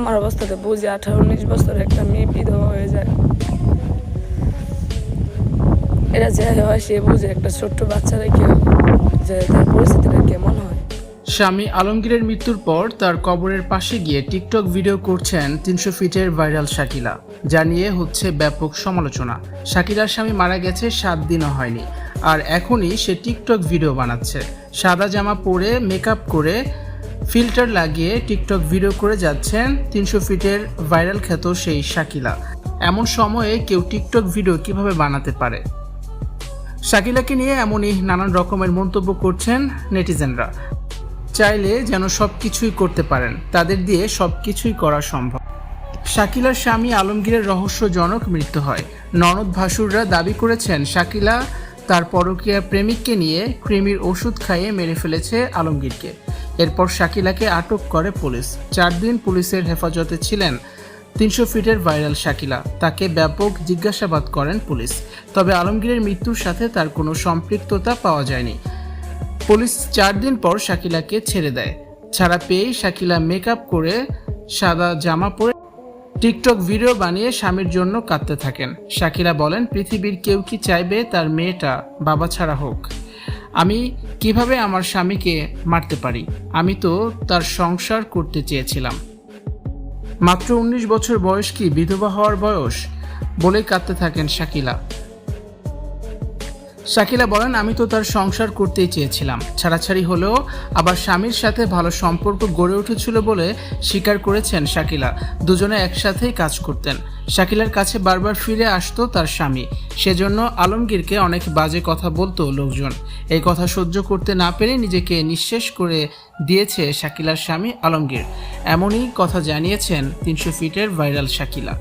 আমার অবস্থাতে বুঝি আঠারো উনিশ বছর একটা মেয়ে বিধবা হয়ে যায়। এটা যে হয় সে বুঝে একটা ছোট্ট বাচ্চা রেখে যে তার পরিস্থিতিটা কেমন হয়। স্বামী আলমগীরের মৃত্যুর পর তার কবরের পাশে গিয়ে টিকটক ভিডিও করছেন তিনশো ফিটের ভাইরাল শাকিলা, যা নিয়ে হচ্ছে ব্যাপক সমালোচনা। শাকিলার স্বামী মারা গেছে সাত দিনও হয়নি, আর এখনই সে টিকটক ভিডিও বানাচ্ছে। সাদা জামা পরে মেকআপ করে ফিল্টার লাগিয়ে টিকটক ভিডিও করে যাচ্ছেন তিনশো ফিটের ভাইরাল খ্যাত সেই শাকিলা। এমন সময়ে কেউ টিকটক ভিডিও কীভাবে বানাতে পারে? শাকিলাকে নিয়ে এমনই নানান রকমের মন্তব্য করছেন নেটিজেনরা। চাইলে যেন সব কিছুই করতে পারেন, তাদের দিয়ে সব কিছুই করা সম্ভব। শাকিলার স্বামী আলমগীরের রহস্যজনক মৃত্যু হয়। ননদ ভাসুররা দাবি করেছেন, শাকিলা তার পরকীয়া প্রেমিককে নিয়ে কৃমির ওষুধ খাইয়ে মেরে ফেলেছে আলমগীরকে। এরপর শাকিলাকে আটক করে পুলিশ। চার দিন পুলিশের হেফাজতে ছিলেন তিনশো ফিটের ভাইরাল শাকিলা। তাকে ব্যাপক জিজ্ঞাসাবাদ করেন পুলিশ। তবে আলমগীরের মৃত্যুর সাথে তার কোনো সম্পৃক্ততা পাওয়া যায়নি। পুলিশ চার দিন পর শাকিলাকে ছেড়ে দেয়। ছাড়া পেয়েই শাকিলা মেকআপ করে সাদা জামা পরে টিকটক ভিডিও বানিয়ে স্বামীর জন্য কাঁদতে থাকেন। শাকিলা বলেন, পৃথিবীর কেউ কি চাইবে তার মেয়েটা? বাবা ছাড়া হোক। আমি কীভাবে আমার স্বামীকে মারতে পারি? আমি তো তার সংসার করতে চেয়েছিলাম। মাত্র উনিশ বছর বয়স কি বিধবা হওয়ার বয়স? বলে কাঁদতে থাকেন শাকিলা। শাকিলা বলেন, আমি তো তার সংসার করতেই চেয়েছিলাম। ছাড়াছাড়ি হলেও আবার স্বামীর সাথে ভালো সম্পর্ক গড়ে উঠেছিল বলে স্বীকার করেছেন শাকিলা। দুজনে একসাথেই কাজ করতেন। শাকিলার কাছে বারবার ফিরে আসতো তার স্বামী। সেজন্য আলমগীরকে অনেক বাজে কথা বলতো লোকজন। এই কথা সহ্য করতে না পেরে নিজেকে নিঃশেষ করে দিয়েছে শাকিলার স্বামী আলমগীর। এমনই কথা জানিয়েছেন তিনশো ফিটের ভাইরাল শাকিলা।